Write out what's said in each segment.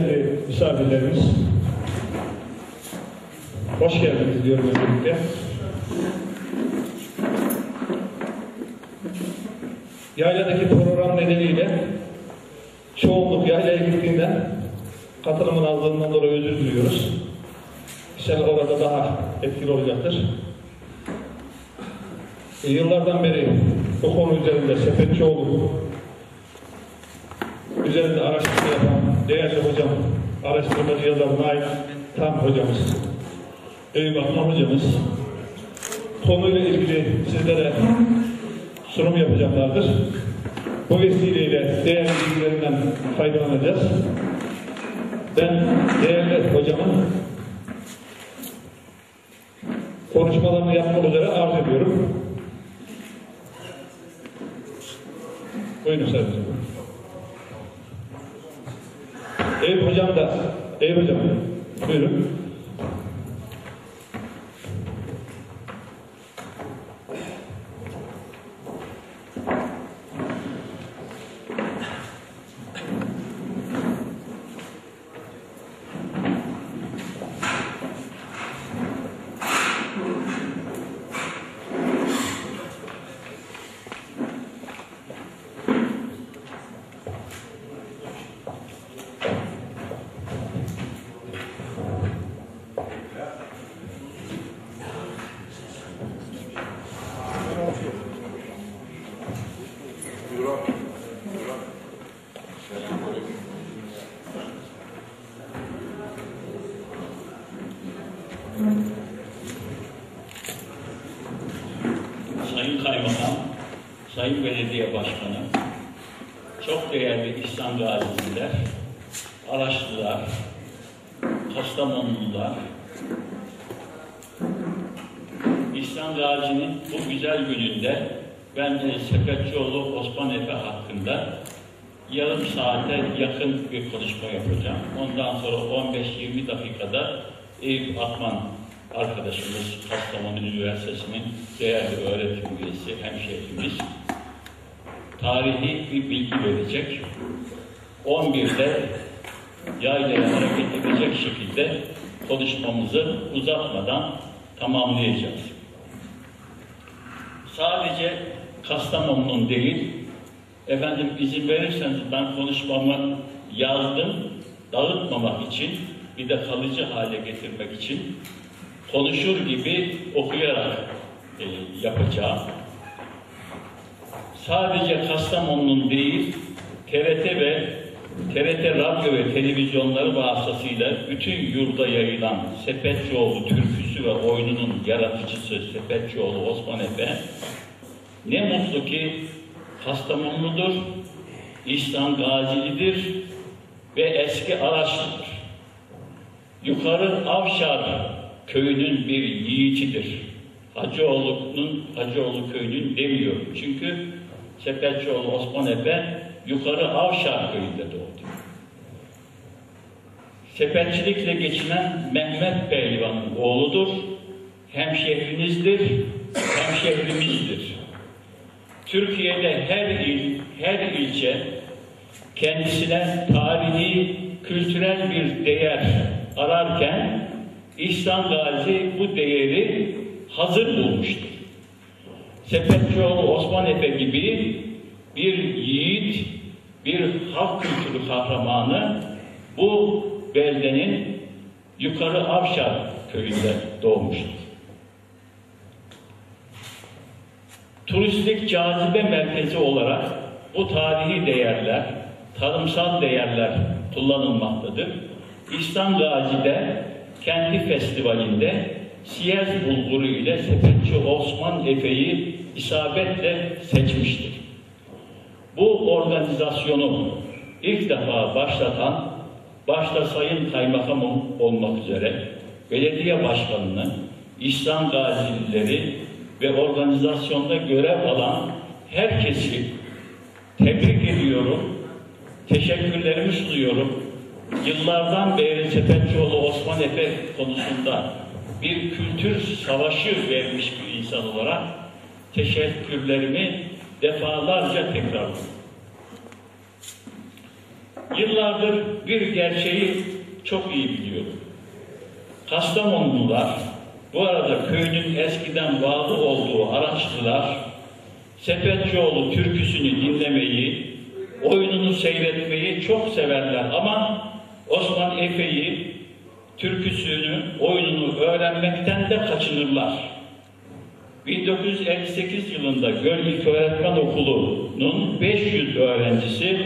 Değerli misafirlerimiz, hoş geldiniz diyorum öncelikle. Yayladaki program nedeniyle çoğunluk yaylaya gittiğinden katılımın azlığından dolayı özür diliyoruz. İnşallah orada daha etkili olacaktır. E, yıllardan beri bu konu üzerinde Sepetçioğlu üzerinde araştırma yapan değerli hocam, araştırmacı yazar Naim Tam hocamız, Akman hocamız konuyla ilgili sizlere sunum yapacaklardır. Bu vesileyle değerli bilgilerinden faydalanacağız. Ben değerli hocamın konuşmalarını yapmak üzere arz ediyorum. Buyurun Sayın Hocam. Eyüp Hocam da, Eyüp Hocam, buyurun. Sayın Kaymakam, Sayın Belediye Başkanı, çok değerli İhsan Gaziler, Araçlılar, Kastamonlular, İhsan Gazi'nin bu güzel gününde ben e, Sepetçioğlu Osman Efe hakkında yarım saate yakın bir konuşma yapacağım. Ondan sonra 15-20 dakikada Eyüp Akman arkadaşımız Kastamonu Üniversitesi'nin değerli öğretim üyesi, hemşehrimiz tarihi bir bilgi verecek. 11'de yaylaya hareket edecek şekilde konuşmamızı uzatmadan tamamlayacağız. Sadece Kastamonu'nun değil, efendim izin verirseniz ben konuşmamı yazdım, dağıtmamak için, bir de kalıcı hale getirmek için konuşur gibi okuyarak e, yapacağım. Sadece Kastamonu'nun değil, TRT ve TRT radyo ve televizyonları vasıtasıyla bütün yurda yayılan Sepetçioğlu türküsü ve oyununun yaratıcısı Sepetçioğlu Osman Efe ne mutlu ki Kastamonludur, İhsan Gazilidir ve eski Araçlıdır. Yukarı Avşar köyünün bir yiğitidir. Hacıoğlu'nun Hacıoğlu köyünün demiyor. Çünkü Sepetçioğlu Osman Efe yukarı Avşar köyünde doğdu. Sepetçilikle geçinen Mehmet Pehlivan'ın oğludur. Hemşehrinizdir, hemşehrimizdir. Türkiye'de her il, her ilçe kendisine tarihi, kültürel bir değer ararken İhsan Gazi bu değeri hazır bulmuştur. Sepetçioğlu Osman Efe gibi bir yiğit, bir halk kültürü kahramanı bu beldenin yukarı Avşar köyünde doğmuştur. Turistik cazibe merkezi olarak bu tarihi değerler, tarımsal değerler kullanılmaktadır. İslam Gazi'de kendi festivalinde Siyez bulguru ile sepetçi Osman Efe'yi isabetle seçmiştir. Bu organizasyonu ilk defa başlatan, başta Sayın Kaymakamım olmak üzere belediye başkanını, İslam gazilileri ve organizasyonda görev alan herkesi tebrik ediyorum, teşekkürlerimi sunuyorum. Yıllardan beri Sepetçioğlu Osman Efe konusunda bir kültür savaşı vermiş bir insan olarak teşekkürlerimi defalarca tekrarladım. Yıllardır bir gerçeği çok iyi biliyorum. Kastamonlular, bu arada köyünün eskiden bağlı olduğu Araçlılar, Sepetçioğlu türküsünü dinlemeyi, oyununu seyretmeyi çok severler ama Osman Efe'yi, türküsünü, oyununu öğrenmekten de kaçınırlar. 1958 yılında Göl İlköğretmen Okulu'nun 500 öğrencisi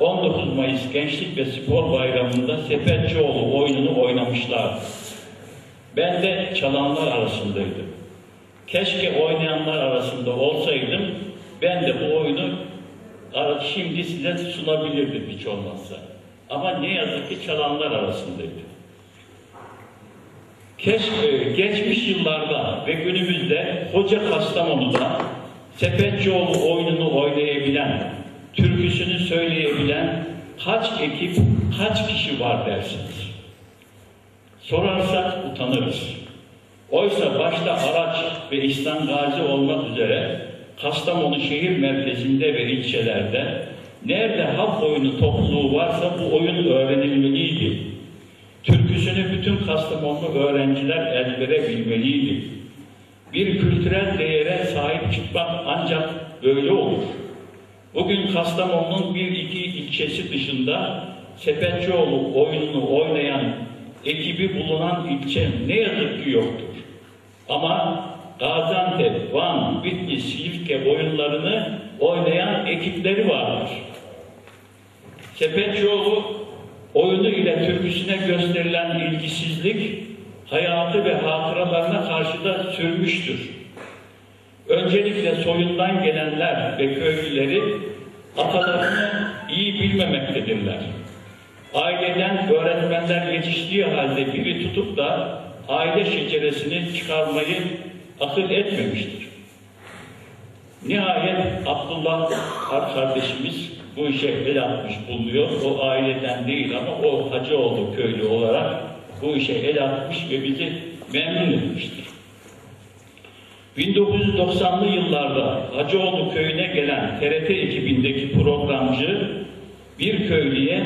19 Mayıs Gençlik ve Spor Bayramı'nda Sepetçioğlu oyununu oynamışlar. Ben de çalanlar arasındaydım. Keşke oynayanlar arasında olsaydım, ben de bu oyunu şimdi size sunabilirdim hiç olmazsa. Ama ne yazık ki çalanlar arasındaydım. Keşke geçmiş yıllarda ve günümüzde Hoca Kastamonu'da Sepetçioğlu oyununu oynayabilen, türküsünü söyleyebilen kaç ekip, kaç kişi var dersiniz? Sorarsak utanırız. Oysa başta Araç ve İhsan Gazi olmak üzere Kastamonu şehir merkezinde ve ilçelerde nerede halk oyunu topluluğu varsa bu oyun öğrenilmeliydi. Türküsünü bütün Kastamonlu öğrenciler ezbere bilmeliydi. Bir kültürel değere sahip çıkmak ancak böyle olur. Bugün Kastamonu'nun bir iki ilçesi dışında Sepetçioğlu oyununu oynayan ekibi bulunan ilçe ne yazık ki yoktur. Ama Gaziantep, Van, Bitlis, Silifke oyunlarını oynayan ekipleri vardır. Sepetçioğlu oyunu ile türküsüne gösterilen ilgisizlik hayatı ve hatıralarına karşı da sürmüştür. Öncelikle soyundan gelenler ve köylüleri atalarını iyi bilmemektedirler. Aileden öğretmenler yetiştiği halde biri tutup da aile şeceresini çıkarmayı akıl etmemiştir. Nihayet Abdullah kardeşimiz bu işe el atmış bulunuyor. O aileden değil ama o Hacıoğlu köylü olarak bu işe el atmış ve bizi memnun etmiştir. 1990'lı yıllarda Hacıoğlu köyüne gelen TRT ekibindeki programcı bir köylüye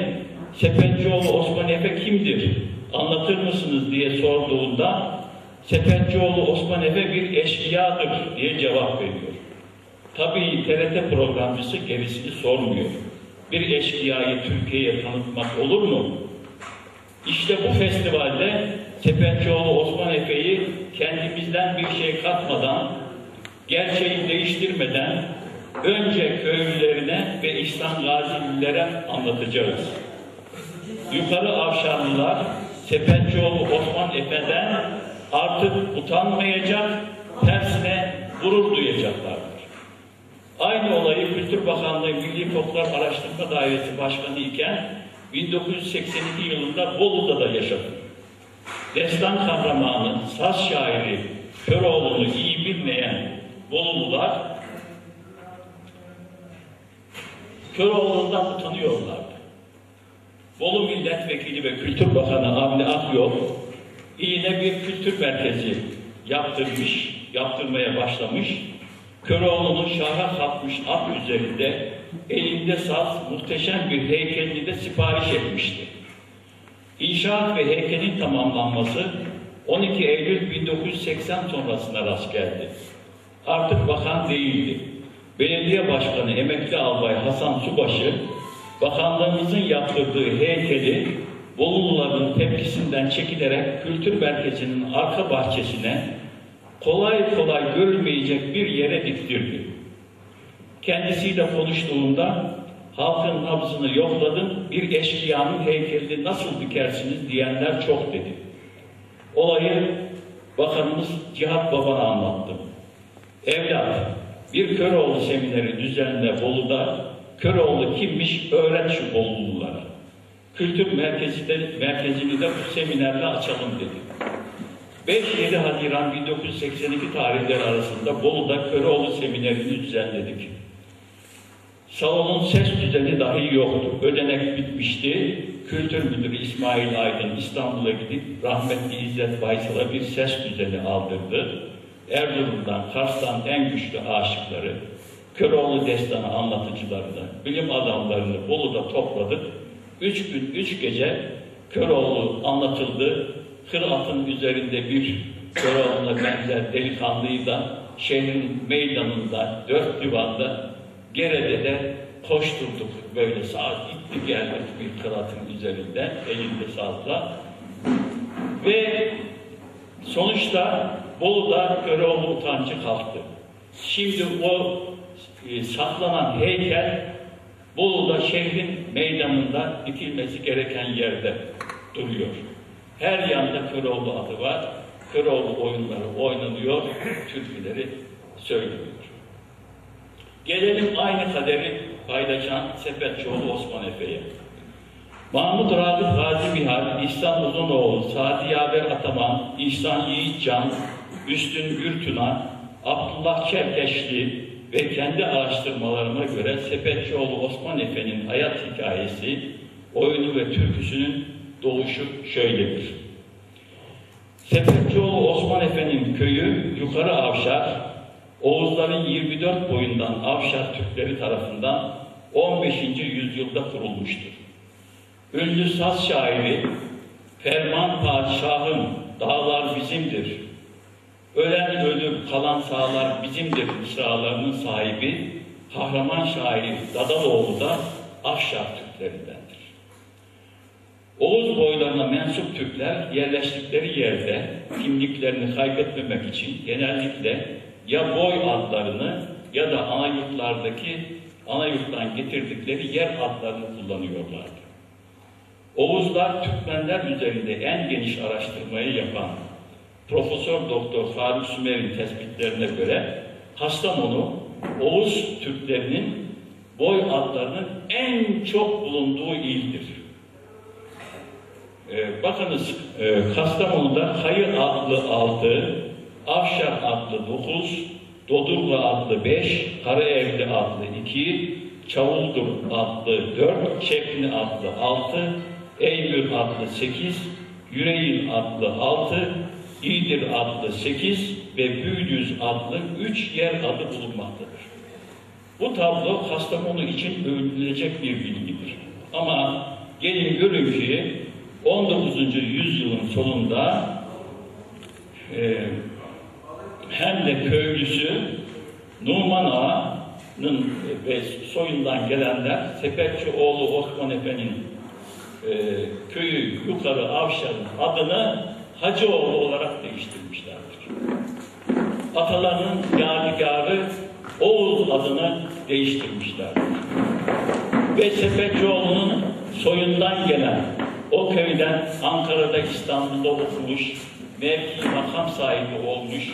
Sepetçioğlu Osman Efe kimdir? Anlatır mısınız diye sorduğunda Sepetçioğlu Osman Efe bir eşkıyadır diye cevap veriyor. Tabii TRT programcısı gerisini sormuyor. Bir eşkıyayı Türkiye'ye tanıtmak olur mu? İşte bu festivalde Sepetçioğlu Osman Efe'yi kendimizden bir şey katmadan, gerçeği değiştirmeden önce köylülerine ve İhsan Gazililere anlatacağız. Yukarı Avşarlılar Sepetçioğlu Osman Efe'den artık utanmayacak, tersine gurur duyacaklardır. Aynı olayı Kültür Bakanlığı Milli Folklor Araştırma Dairesi Başkanı iken 1982 yılında Bolu'da da yaşadım. Destan kahramanı, saz şairi Köroğlu'nu iyi bilmeyen Bolulular Köroğlu'ndan utanıyorlardı. Bolu Milletvekili ve Kültür Bakanı Avni Akyol yine bir kültür merkezi yaptırmış, yaptırmaya başlamış. Köroğlu'nun şaha kalkmış at üzerinde elinde saz muhteşem bir heykelini de sipariş etmişti. İnşaat ve heykelin tamamlanması 12 Eylül 1980 sonrasına rast geldi. Artık bakan değildi. Belediye Başkanı emekli albay Hasan Subaşı, bakanlığımızın yaptırdığı heykeli Boluluların tepkisinden çekilerek kültür merkezinin arka bahçesine kolay kolay görülmeyecek bir yere diktirdi. Kendisiyle konuştuğumda halkın nabzını yokladım, bir eşkıyanın heykelini nasıl dikersiniz diyenler çok dedi. Olayı bakanımız Cihat Baba'na anlattım. Evlat, bir Köroğlu semineri düzenle Bolu'da Köroğlu kimmiş öğret şu Bolululara. Kültür merkezi de, merkezini de bu seminerle açalım dedi. 5-7 Haziran 1982 tarihleri arasında Bolu'da Köroğlu seminerini düzenledik. Salonun ses düzeni dahi yoktu. Ödenek bitmişti. Kültür Müdürü İsmail Aydın İstanbul'a gidip rahmetli İzzet Baysal'a bir ses düzeni aldırdı. Erzurum'dan, Kars'tan en güçlü aşıkları, Köroğlu destanı anlatıcılarını, bilim adamlarını Bolu'da topladık Üç gün, üç gece Köroğlu anlatıldı. Kır atın üzerinde bir Köroğlu'na benzer delikanlıyı da şehrin meydanında, dört divanda, Gere'de de koşturduk böyle saat gitti geldik bir kır atın üzerinde, elinde sazla. Ve sonuçta Bolu'da Köroğlu utancı kalktı. Şimdi o e, saklanan heykel Bolu'da şehrin meydanında dikilmesi gereken yerde duruyor. Her yanda Köroğlu adı var. Köroğlu oyunları oynanıyor, türküleri söyleniyor. Gelelim aynı kaderi paylaşan Sepetçioğlu Osman Efe'ye. Mahmut Ragıp Gazi Bihar, İhsan Uzunoğlu, Sadi Yaver Ataman, İhsan Yiğitcan, Üstün Gürtüna, Abdullah Çerkeşli ve kendi araştırmalarıma göre Sepetçioğlu Osman Efe'nin hayat hikayesi, oyunu ve türküsünün doğuşu şöyledir. Sepetçioğlu Osman Efe'nin köyü Yukarı Avşar, Oğuzların 24 boyundan Avşar Türkleri tarafından 15. yüzyılda kurulmuştur. Ünlü saz şairi Ferman Padişah'ın dağlar bizimdir, ölen ölür kalan sağlar bizimdir mısralarının sahibi kahraman şair Dadaloğlu da Afşar Türklerindendir. Oğuz boylarına mensup Türkler yerleştikleri yerde kimliklerini kaybetmemek için genellikle ya boy adlarını ya da ana yurtlardaki ana yurttan getirdikleri yer adlarını kullanıyorlardı. Oğuzlar Türkmenler üzerinde en geniş araştırmayı yapan Profesör Doktor Faruk Sümer'in tespitlerine göre Kastamonu Oğuz Türklerinin boy adlarının en çok bulunduğu ildir. Ee, bakınız e, Kastamonu'da Hayır adlı 6, Afşar adlı 9, Dodurga adlı 5, Karaevli adlı 2, Çavuldur adlı 4, Çepni adlı 6, Eymür adlı 8, Yüreğin adlı 6, İdir adlı 8 ve Büyüdüz adlı 3 yer adı bulunmaktadır. Bu tablo Kastamonu için övünülecek bir bilgidir. Ama gelin görün ki 19. yüzyılın sonunda e, hem de köylüsü Numan Ağa'nın ve soyundan gelenler Sepetçioğlu Osman Efe'nin e, köyü yukarı Avşar'ın adını Hacıoğlu olarak değiştirmişlerdir. Atalarının yadigarı Oğuz adını değiştirmişlerdir. Ve Sepetçioğlu'nun soyundan gelen o köyden Ankara'da İstanbul'da okumuş, mevki makam sahibi olmuş,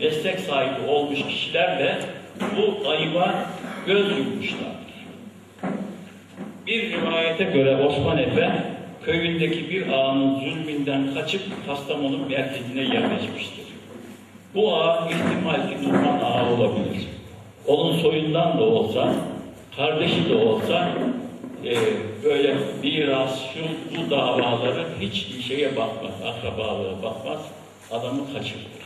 meslek sahibi olmuş kişiler de bu ayıba göz yummuşlardır. Bir rivayete göre Osman Efe köyündeki bir ağanın zulmünden kaçıp Kastamonu merkezine yerleşmiştir. Bu ağa ihtimal ki Numan ağa olabilir. Onun soyundan da olsa, kardeşi de olsa e, böyle miras, şu bu davaları hiç şeye bakmaz, akrabalığa bakmaz, adamı kaçırır.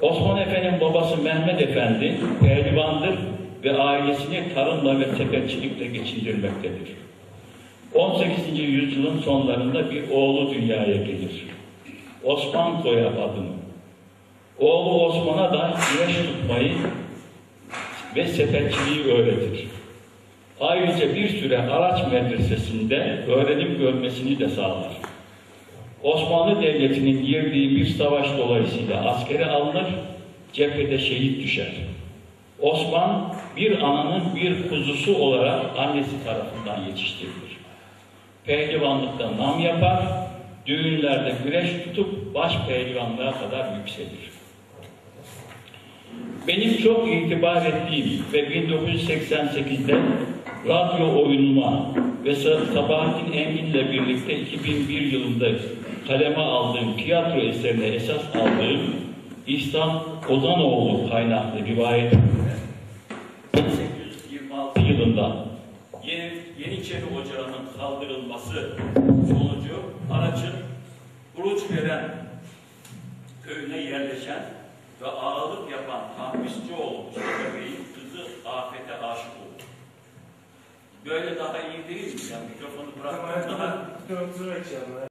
Osman Efe'nin babası Mehmet Efendi pehlivandır ve ailesini tarımla ve sepetçilikle geçindirmektedir. 18. yüzyılın sonlarında bir oğlu dünyaya gelir. Osman koyar adını. Oğlu Osman'a da güneş tutmayı ve sepetçiliği öğretir. Ayrıca bir süre Araç Medresesi'nde öğrenim görmesini de sağlar. Osmanlı Devleti'nin girdiği bir savaş dolayısıyla askere alınır, cephede şehit düşer. Osman bir ananın bir kuzusu olarak annesi tarafından yetiştirilir. Pehlivanlıkta nam yapar, düğünlerde güreş tutup baş pehlivanlığa kadar yükselir. Benim çok itibar ettiğim ve 1988'de radyo oyunuma ve Sabahattin Engin'le birlikte 2001 yılında kaleme aldığım tiyatro eserine esas aldığım İhsan Ozanoğlu kaynaklı rivayet 1826 yılında Yeni, Yeniçeri Ocağı'nın kaldırılması sonucu Araç'ın Uruç veren köyüne yerleşen ve ağalık yapan Tahmisçioğlu Mustafa Bey'in kızı Afet'e aşık oldu. Böyle daha iyi değil mi? Yani mikrofonu bırakmak daha... Döndürerek yapma.